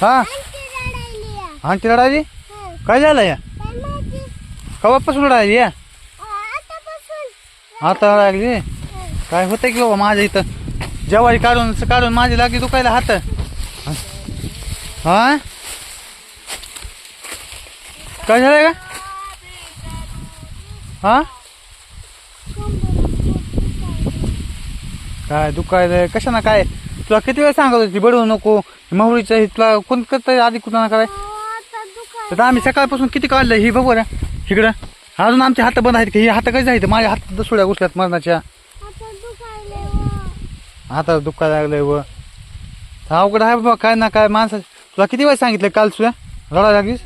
हा? आणखी रडायली. काय झालं या? कवापासून रडायली या? आता लागली. काय होतं की बाबा माझ्या इथं? जेवारी काढून काढून माझी लागली दुखायला हात. हा? काय झालंय का? हा? काय दुखायलंय? कशानं काय? तुला किती वेळ सांगत होती बडवू नको महुरीचं हे तुला कोण करतं आधी कुठं काय. तर आम्ही सकाळपासून किती काढलं ही बघू ना इकडं. अजून आमचे हात बंद आहेत की? हे हात कसे आहेत? माझ्या हात दसुड्या घुसल्यात मरणाच्या. आता दुखायला लागलंय व. अवघड आहे बाबा काय ना काय माणसं तुला किती वेळ सांगितलं काल तुला रडा लागलीस?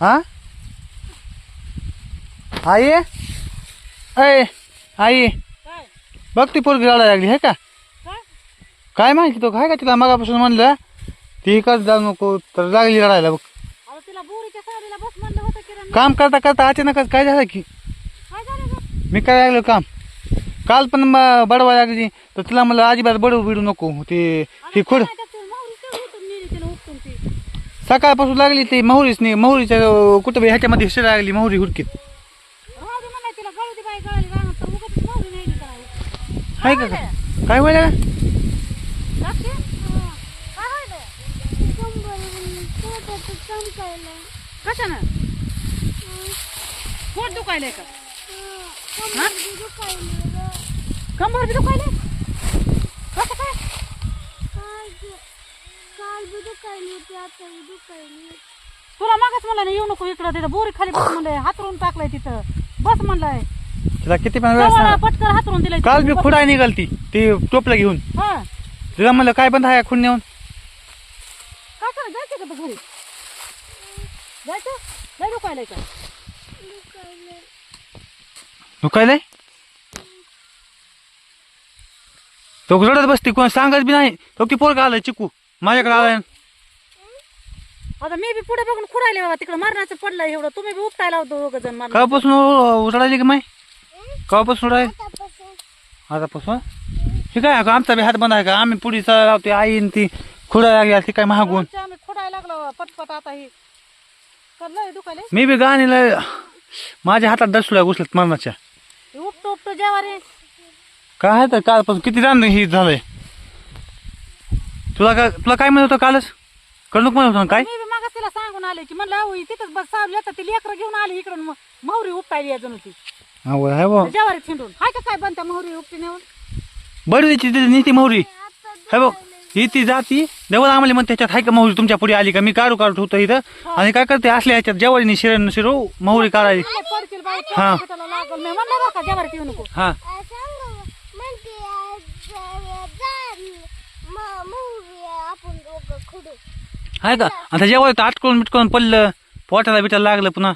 हा? आई? आई. काय? बघ ती पोरगी रडायला लागली हे का? काय माहिती तो? काय का तिला मगापासून म्हणलं ती कर जाऊ नको तर लागली रडायला बघ. अहो तिला बोरीच्या साडीला बस म्हणलं होतं किरण. काम करता करता अचानकच काय झालं की? काय झालं गं? मी काय लागलो काम? काल पण म- बडवा लागली तर तिला मला अजिबात बडवू बिडू नको. ती ही खुड काय त्यात ते मोहरी तेवढी उठून नेली तिनं उपटून ती. सकाळपासून लागली ती मोहरीच नाही. मोहरीच्या अं, कुठं बी ह्याच्यामध्ये शिरा लागली मोहरी हुडकीत. राहू दे म्हणलं तिला गळू दे बाई गळाली राहणार. तर उगाच मोहरी नाही करावं आहे का काय? काय व्हायला का लागते हं. काय होतं? कंबरवरून पोटाचं चमकायलं. कशानं. पोट दुखायलंय का? हं. कंबर बी दुखायली कसं काय? तुला मागच म्हणलं ना येऊ नको इकडं तिथं. बोरी खाली बस म्हणलंय हातरून टाकलंय तिथं. बस म्हणलंय. तिला किती पण वेळ पटकन हातरून दिलंय काल तिथं. बी खुडाय निघालती ती टोपलं घेऊन. हा. तिला म्हणलं काय बंद आहे खुड नेऊन? जायचं का घरी? जायचं? लय दुखायलंय का दुखायले दुखायलंय? तो रडत बसती कोण सांगत बी नाही. तो ती पोरगा आलाय चिकू. माझ्याकडे आलाय. आता मी बी पुढे बघून खुरायले बाबा तिकडे मरणाचं पडलंय एवढं. तुम्ही बी उपटायला होतो दोघ जण मरण कवापासून उडायली का माय कवापासून उडाय आतापासून? हे काय अगं, आमचा बी हात बंद आहे का? आम्ही पुढे लावते आई आणि ती खुडा लागली ती काय महागून. आमच्या आम्ही खुडायला लागलो पटपट आता ही. मी बी गाणीला माझ्या हातात दसुल्या घुसल्यात मरणाच्या. उपटो उपटो जेवारी. काय आहे तर कालपासून किती रान ही झालंय. तुला काय तुला काय म्हणत होतं कालच? कडूक म्हणत होतं ना काय? मी बी मागास तिला सांगून आले की म्हणलं अहो तिथंच बस सावली येतात ती लेकरं घेऊन आली इकडून म- मोहरी उपटायली अजून होती आवड आहे जेवारी हाय का काय बनत्या मोहरी उपटी नेऊन बडवीची तिथे नीती मोहरी हे बघ ही ती जाती देवळ आम्हाला म्हणते त्याच्यात हाय का मोहरी तुमच्यापुढे आली का? मी काढू काढू ठेवतो इथं. आणि काय करते असल्या ह्याच्यात जेवारीने शिरण शिरो मोहरी काढायची. हा. हा. आहे का? आता जेवारी आटकून बिटकून पडलं पोटाला बिटाला लागलं पुन्हा.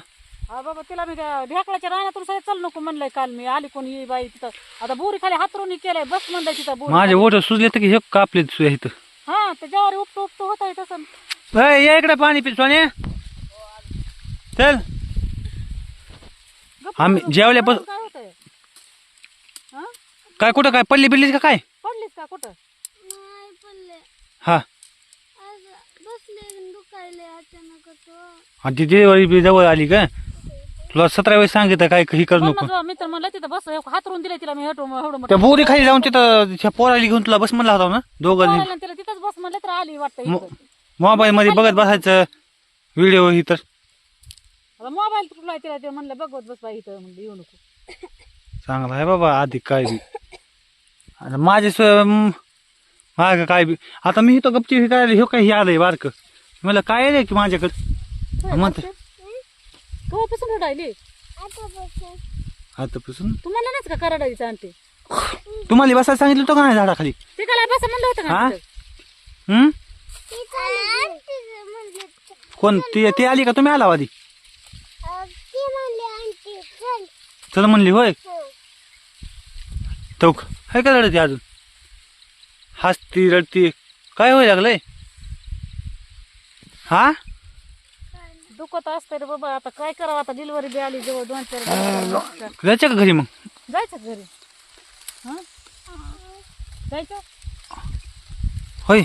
हा बाबा तिला मी त्या ढेकळाच्या रानातून सगळं चल नको म्हणलंय काल मी. आली कोणी ये बाई तिथं? आता बोरी खाली हातरून केलंय बस म्हणलंय तिथं बोरी माझे ओठ सुजले तर की हे कापले इथं. हा ते जेवारी उपटो उपटो होत आहे तसं. ए, ये इकडे पाणी पी सोने. चल. गप्प आम्ही बस. जेवल्यापासून काय होतंय? हा? काय कुठं काय पडली बिल्लीच का काय? पडलीस का कुठं? नाही पडले. हा. असं बसले दुखायले अचानक तो. आणि ती डिलिव्हरी बी जवळ आली का? तुला सतरा वेळेस सांगितलं काय ही करू नको. मित्र म्हणलं तिथं बस हातरून दिले तिला मी त्या बोरी खाली जाऊन तिथं त्या पोराली घेऊन तुला बस म्हणला होता ना दोघं पोराला तिला तिथंच बस म्हणलं तर आली वाटतं. मोबाईल मध्ये बघत बसायचं व्हिडिओ ही तर. मोबाईल तुटलाय तिला ते म्हणलं बघत बस बाई इथं म्हणलं येऊ नको. चांगला आहे बाबा आधी काय बी. माझे माग काय बी. आता मी इथं गपची काय हे काय हे आलंय बारक. मला काय रे की माझ्याकडे? म्हणते कवापासून रडायली? आतापासून. आतापासून? तू म्हणलं नाच का करडायचं आणते तुम्हाला बसायला सांगितलं होतं का नाही झाडाखाली? ते काय बस म्हणलं होतं हा? का? हम्म कोण? ती ती आली का? तुम्ही आला आधी? अ, ती म्हणली आंटी चल. चल म्हणली होय? हं. तो काय का रडते अजून? हसती रडती. काय होय लागलंय? हा? दुखत असतं रे बाबा. आता काय करावं? आता डिलिव्हरी बी आली जवळ दोन चार. जायचं का घरी मग? जायचं का घरी? हा? जायचं? होय.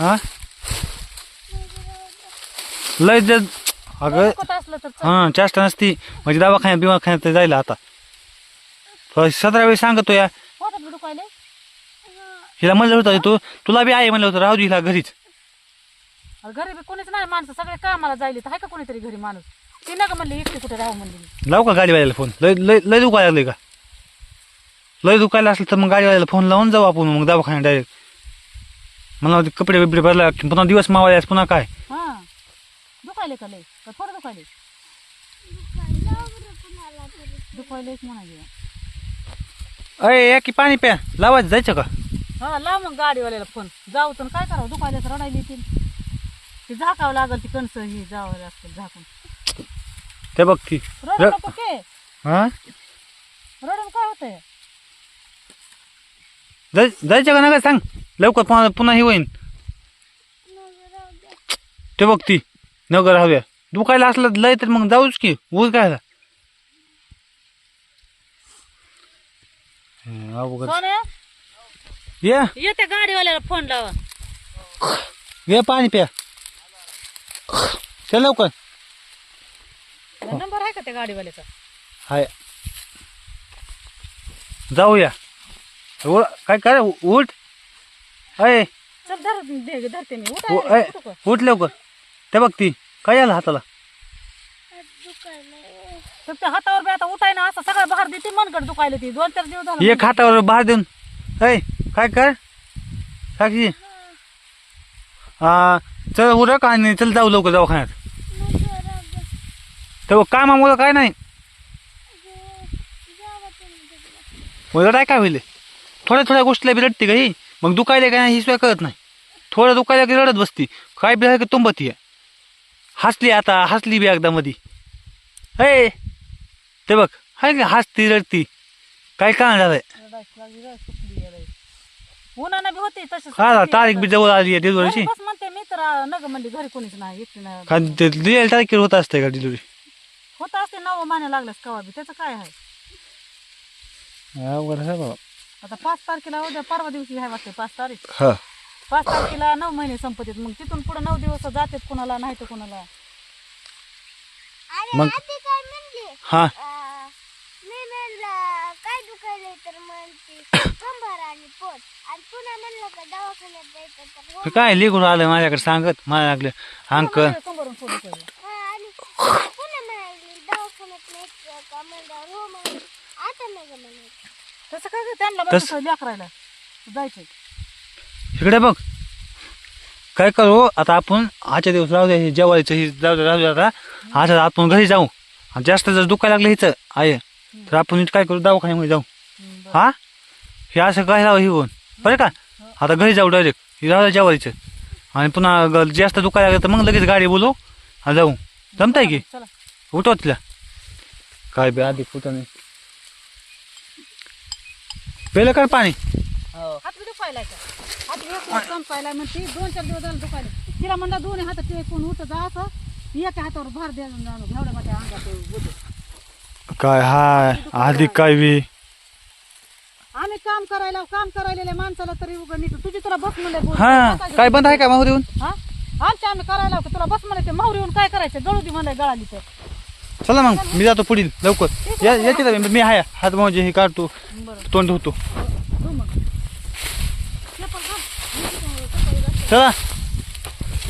हा? लय ज- अगं दुखत असलं तर चल. हा चेष्टा नसती. म्हणजे दवाखान्यात बिवाखान्यात जायला आता. सतरा वेळी सांगतो या. दुखायले हिला म्हणलं होतं तू. तुला बी आहे म्हणलं होतं. राहू दे हिला घरीच. घरी बी कोणीच नाही माणसं सगळे कामाला जायले तर आहे का कोणीतरी घरी माणूस? ती नका म्हणली एकटी कुठे राहू म्हणली. मी. लावू का गाडीवाल्याला फोन? लय लय लय दुखायला लागले का? लय दुखायला असलं तर मग गाडीवाल्याला फोन लावून जाऊ आपण मग दवाखान्यात डायरेक्ट मला वाटतं कपडे बिपडे भरला की पुन्हा दिवस मावायला पुन्हा काय? हा. दुखायले का लय? का थोडं दुखायले दुखायलेच म्हणाले अय या की पाणी प्या. लावायचं जायचं का? हा लाव मग गाडीवाल्याला फोन. जाऊ तर काय करावं? दुखायले रडायला येतील. ते झाकावं लागल ती कणसं ही जावं लागतं झाकून. ते बघ ती. रडू र- नको के. हा? रडून काय होतंय? जाय जायचं का नका सांग? लवकर पुन्हा पुन्हा हे होईन. ते बघ ती. नगर हव्या दुखायला असलं लय तर मग जाऊच की. ऊस काय अवघड. ये. ये त्या गाडीवाल्याला फोन लावा. ये पाणी प्या. चल लवकर. नंबर आहे का त्या गाडीवाल्याचा? हाय. जाऊया. काय काय उठ. अय. चल धर दे- धरते मी. उ- उठा लवकर. ते बघ ती काय झालं हाताला? हातावर बी आता उठाय ना असं सगळं बाहेर देते मनगड दुखायला ती. दोन चार दिवस झालं एक हातावर बाहेर देऊन. अय काय कर? साक्षी हा चल उरक आणि चल जाऊ लवकर दवाखान्यात. ते बघ कामामुळं काय नाही. रडाय काय होईल? थोड्या थोड्या गोष्टीला बी रडते का ही? मग दुखायला काय नाही ही कळत नाही. थोडं दुखायला की रडत बसती. काय बी झालं की तुंबती हसली आता हसली बी एकदा मधी. हे ते बघ हाय का हसती रडती. काय काय झालंय? उन्हानं बी होती तशी हा तारीख बी जवळ आली आहे बस म्हणते मी तर नग म्हणली घरी कोणीच नाही एकटी नाही. का ते होत असते का डिलिव्हरी? होत असते नऊ महिने लागलास कवा बी. त्याचं काय आहे? अवघड आहे बाबा. आता पाच तारखेला उद्या परवा दिवशी आहे वाटते पाच तारीख. हा. पाच तारखेला नऊ महिने संपतात मग तिथून पुढे नऊ दिवस जातात कुणाला नाही तर कुणाला. अरे मग? आधी काय म्हणली? हा अं, मी म्हणलं काय दुखायलंय तर म्हणते कंबर आणि पोट आणि पुन्हा म्हणलं का दवाखान्यात जायचं तर हो काय लिहून आलं माझ्याकडे? सांगत मला लागलं. अंक. कंबरून सोडून ठेवलं. आणि पुन्हा म्हणाली दवाखान्यात न्यायचं का म्हणल्यावर म्हणली आता नाही गं म्हणायचं तसं काय गं, त्यांना तस- बघ लेकरायला जायचंय. इकडे बघ. काय करू? आता आपण आजच्या दिवस राहू द्या हे जेवायचं ही जाऊ द्या राहू द्या आता. आता आपण घरी जाऊ. आणि जास्त जर दुखायला लागलं हिचं आहे तर आपण इथं काय करू? दवाखान्यामध्ये जाऊ. हा? हे असं काय राहावं हे होऊन. बरं का? आता घरी जाऊ डायरेक्ट हे द्या जेवायचं. आणि पुन्हा ग- जास्त दुखायला लागलं तर मग लगेच गाडी बोलू. आणि जाऊ. जमताय की? चला उठव तिला. काय बे आधी कुठं नाही. पेलं कर पाणी? हात बी दुखायला का हात बी संपायला मग ती दोन चार दिवस झाले दुखायला. तिला म्हणलं दोन्ही हात टेकून उठ जा असं. एका हातावर भार द्या एवढ्या माझ्या अंगात ते होतं. काय हाय आधी काय बी. काम करायला काम करायलेल्या माणसाला तरी उगा नीट तुझी तुला बस म्हणले. हा काय बंद आहे का माहूर येऊन हा आमच्या आम्ही करायला होतं तुला बस म्हणले ते माहुरी येऊन काय करायचं गळू दे म्हणलं गळाली तर चला मग मी जातो पुढील लवकर या येते का मी? मी आहे हात म्हणजे हे काढतो तोंड होतो हो मग ते पण घाल. चला